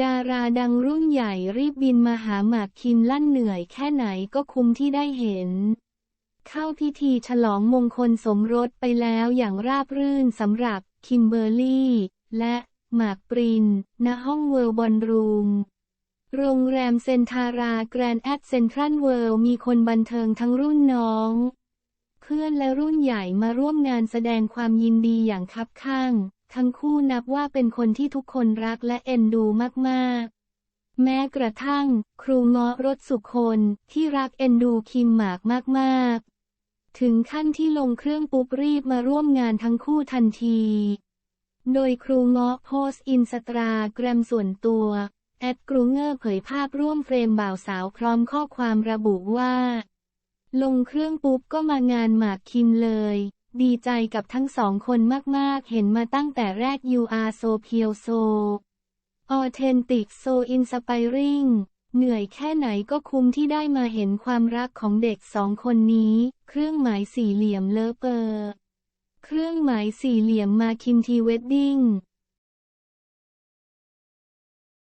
ดาราดังรุ่นใหญ่รีบบินมาหาหมากคิมลั่นเหนื่อยแค่ไหนก็คุ้มที่ได้เห็น เข้าพิธีฉลองมงคลสมรสไปแล้วอย่างราบรื่นสำหรับคิมเบอร์รี่ และหมากปริน ณห้องเวิลด์บอลรูม โรงแรมเซนทาราแกรนด์แอดเซนทรัลเวิลด์มีคนบันเทิงทั้งรุ่นน้อง เพื่อนและรุ่นใหญ่มาร่วมงานแสดงความยินดีอย่างคับข้าง ทั้งคู่นับว่าเป็นคนที่ทุกคนรักและเอ็นดูมากๆแม้กระทั่ง ครูเงาะรถสุคนที่รักเอ็นดูคิมหมากมาก ๆ ถึงขั้นที่ลงเครื่องปุ๊บรีบมาร่วมงานทั้งคู่ทันที โดยครูเงาะโพสต์อินสตาแกรมส่วนตัว แอดกรูเงอร์เผยภาพร่วมเฟรมบ่าวสาวพร้อมข้อความระบุว่า ลงเครื่องปุ๊บก็มางานหมากคิมเลย ดีใจกับทั้งสองคนมากๆ เห็นมาตั้งแต่แรก You are so pure so authentic so inspiring เหนื่อยแค่ไหนก็คุ้มที่ได้มาเห็นความรักของเด็กสองคนนี้ เครื่องหมายสี่เหลี่ยมเลอเปอร์ เครื่องหมายสี่เหลี่ยมมาคิมทีเวดดิ้ง